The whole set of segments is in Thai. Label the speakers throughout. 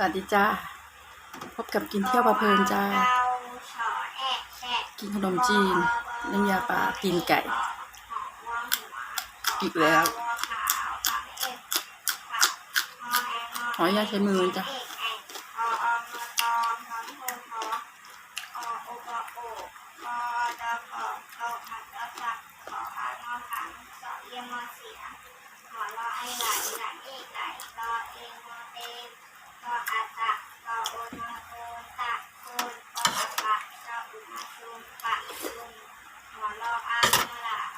Speaker 1: สวัสดีจ้าพบกับกินเที่ยวประเพลินจ้า กินขนมจีนน้ำยาปลากิน
Speaker 2: ไก่กินแล้ว ขออนุญาตใช้มือจ้า 好了，安啦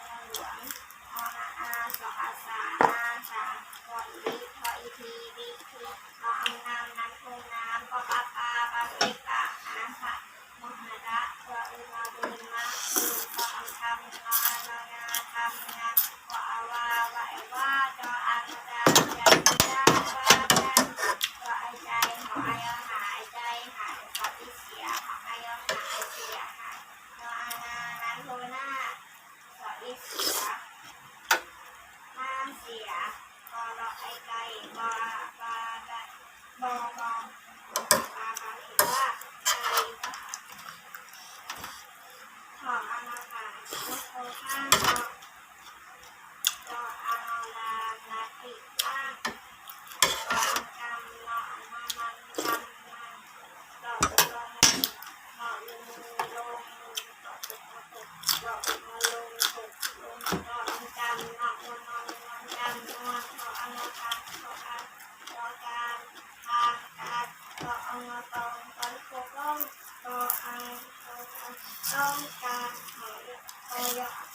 Speaker 2: Bye.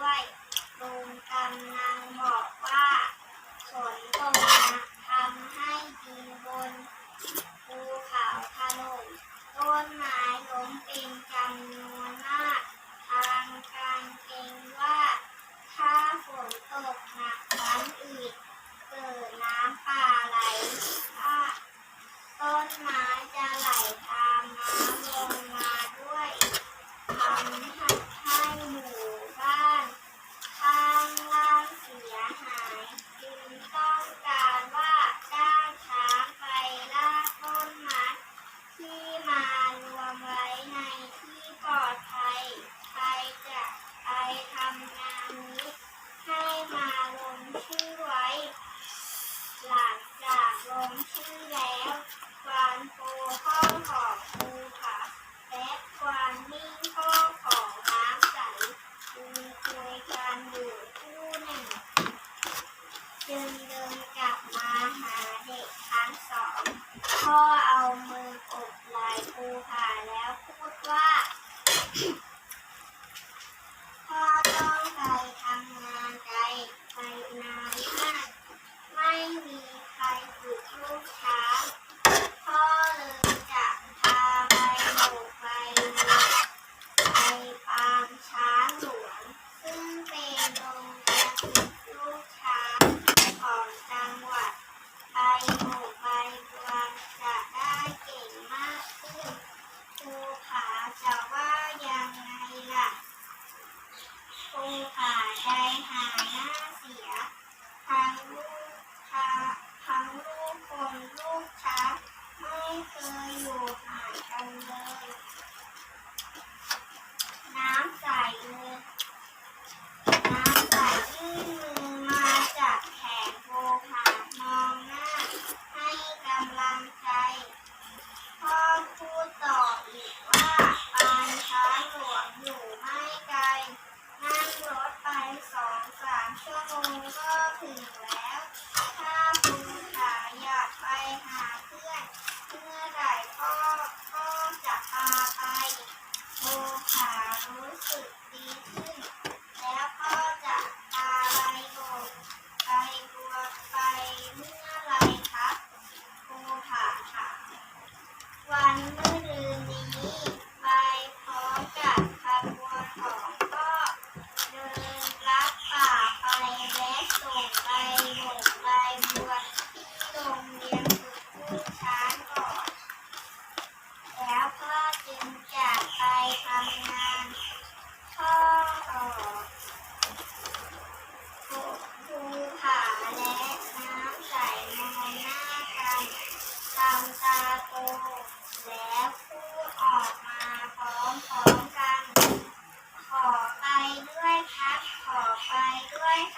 Speaker 2: right. Bye.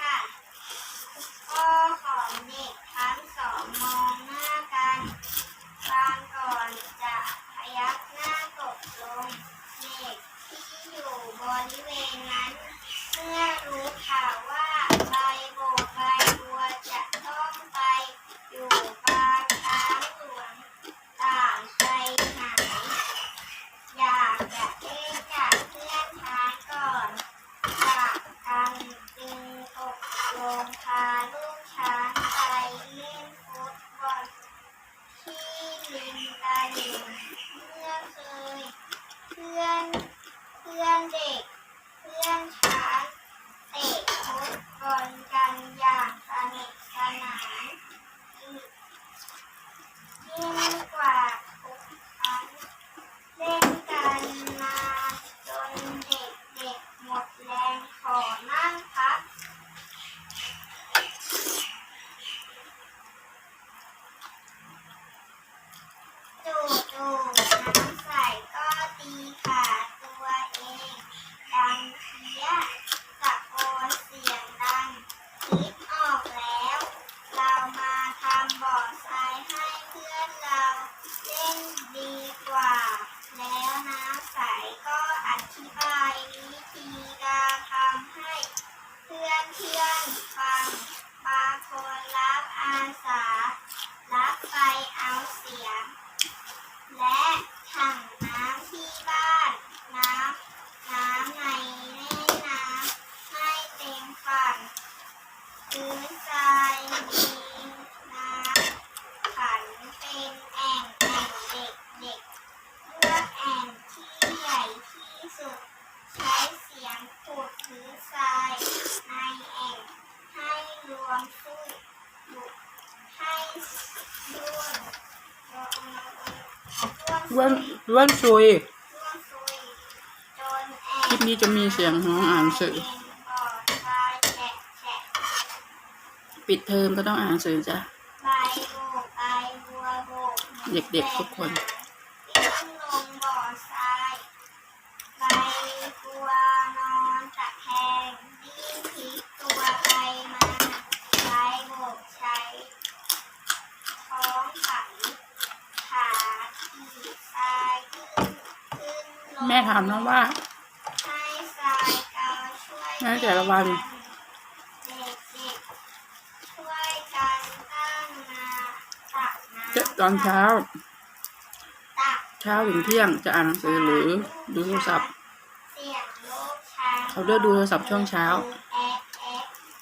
Speaker 2: ค่ะพ่ของเด็ ลงพาลูกช้างไปเล่นฟุตบอลที่ลิงตาเด่นเมื่อเคยเพื่อนเพื่อนเด็ก เพื่อนช้างเตะฟุตบอลกันอย่างสนิทสนานยิ่งกว่าทุกครั้งเล่น ล้วน
Speaker 1: ซุย คลิปนี้จะมีเสียงน้องอ่านสื่อ
Speaker 2: ปิ
Speaker 1: ดเทอมก็ต้องอ่านสื่อจ้ะ เด็กๆทุกคน
Speaker 2: แม่ถา
Speaker 1: มน้องว่า
Speaker 2: น่า
Speaker 1: แต่ละวันจะตอนเช้า เช้าถึงเที่ยงจะอ่านหนังสือหรือดูโทรศัพท์
Speaker 2: เขา
Speaker 1: เลือกดูโทรศัพท์ช่วงเช้า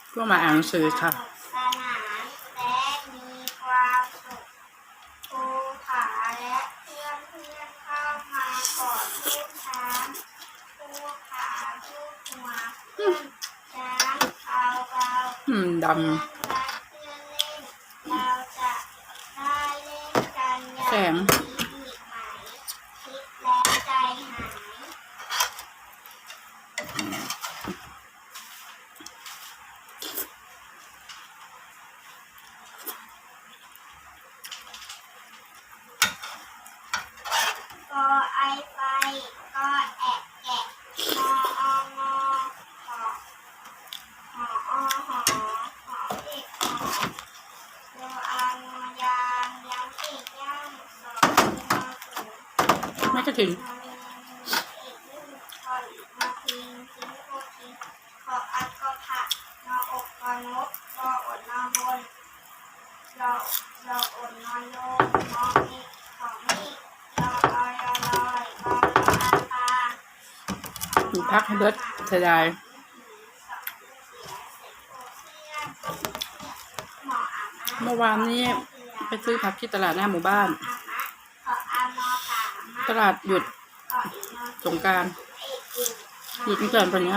Speaker 1: เพื่อมาอ่านหนังสือค่ะำ
Speaker 2: แสง จะ
Speaker 1: ถึ
Speaker 2: ง พัก
Speaker 1: ให้เบิดเสียดายเมื่อวานนี้ไปซื้อผักที่ตลาดหน้าหมู่บ้าน ตลาดหยุดสงการหยุดตั้งแต่
Speaker 2: ตอนนี้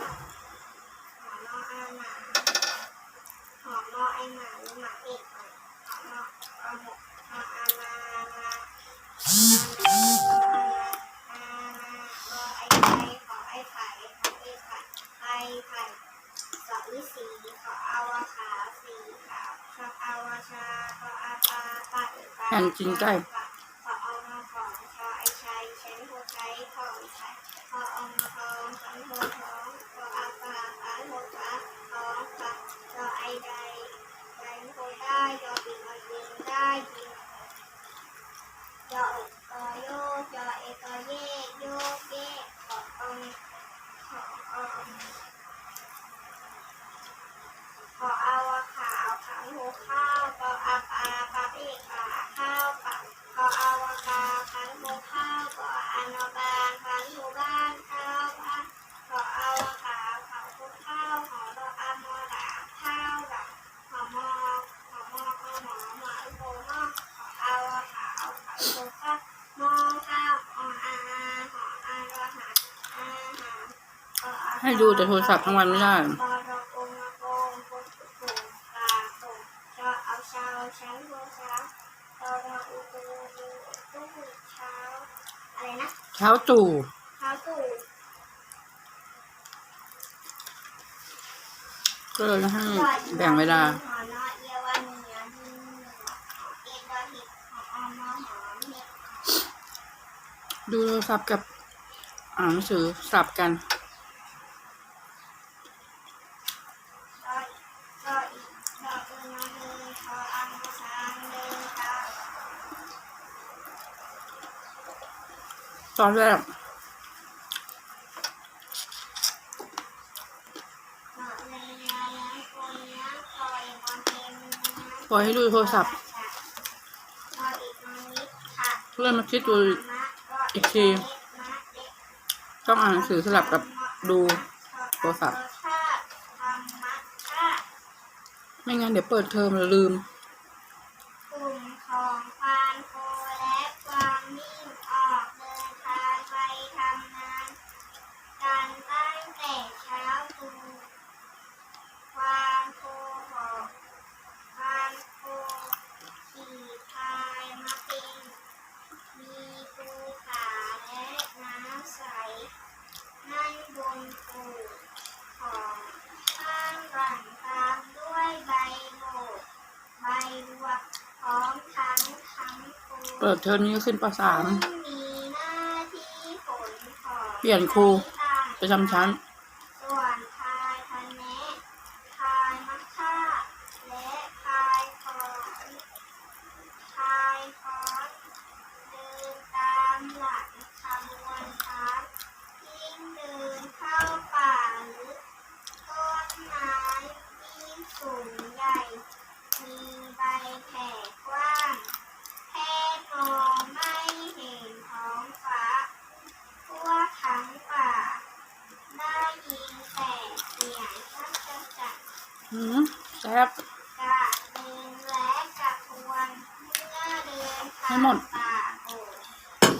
Speaker 2: หอมนออาหาหอมนอไอหนาหรือหมาเอกหอมนออาหกนออานานาสีขออาวขาสีขาวขออาวชาขออาปาปาอีปา
Speaker 1: อันกิน
Speaker 2: ไก่
Speaker 1: ให้ดูแต่โทรศัพท์ทั้งวันไม่ได้
Speaker 2: เช้าตู่เช้า
Speaker 1: ตู่ก็เลยให้แบ่งเวลา
Speaker 2: ดู
Speaker 1: โทรศัพท์กับอ่านหนังสือสับกันตอนแรกปล่อยให้ลุยโทรศัพท์เพื่อนมาคิดดู อีกทีต้องอ่านหนังสือสลับกับดูโทรศัพท์ ไม่งั้นเดี๋ยวเปิดเทอมแล้วลืม
Speaker 2: เปิด
Speaker 1: เทอมนี้ขึ้นปสาม เปลี่ยนครู
Speaker 2: ไป
Speaker 1: ระจำชั้น
Speaker 2: ส่วนพายคะแนนพายมะค่าและพายขอนพายคอนเดินตามหลังขบวนช้างยิ่งเดินเข้าป่าลึกต้นไม้ยิ่งสูงใหญ่ มีใบแผ่กว้างแค่มองไม่เห็นท้องฟ้าทั่วทั้งป่า ได้ยินแต่เสียงชักกระจัด
Speaker 1: อืมแซ่บ
Speaker 2: กระเดินและกระทวนเมื่อเดิน
Speaker 1: ให้
Speaker 2: ผ่าน
Speaker 1: หมด
Speaker 2: ป่าโอ่ง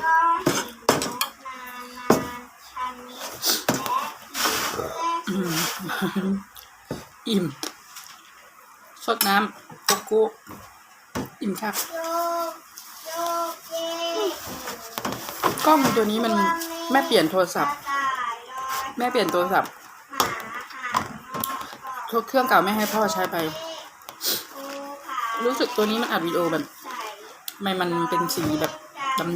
Speaker 2: ก็เห็นนกนานาชนิดและผีเสื้อ
Speaker 1: อื
Speaker 2: สี
Speaker 1: ม อิ่ม สด น้ำโกโก้อิ่มครับ
Speaker 2: ก
Speaker 1: ล้องตัวนี้มันแม่เปลี่ยนโทรศัพท์ แม่เปลี่ยนโทรศัพท์เครื่องเก่าไม่ให้พ่อใช้ไป รู้สึกตัวนี้มันอัดวิดีโอแบบไม่มันเป็นสีแบบ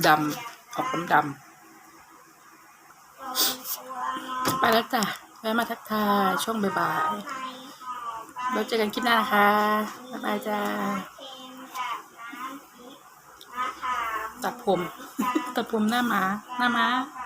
Speaker 1: ดำๆออกดำๆไปแล้วจ้ะแวะมาทักทายช่วงบ่ายๆ เราเจอกันคลิปหน้านะคะบ๊ายบายจ้าตัดผม ตัดผมหน้าหมา หน้าม้า
Speaker 2: ม้า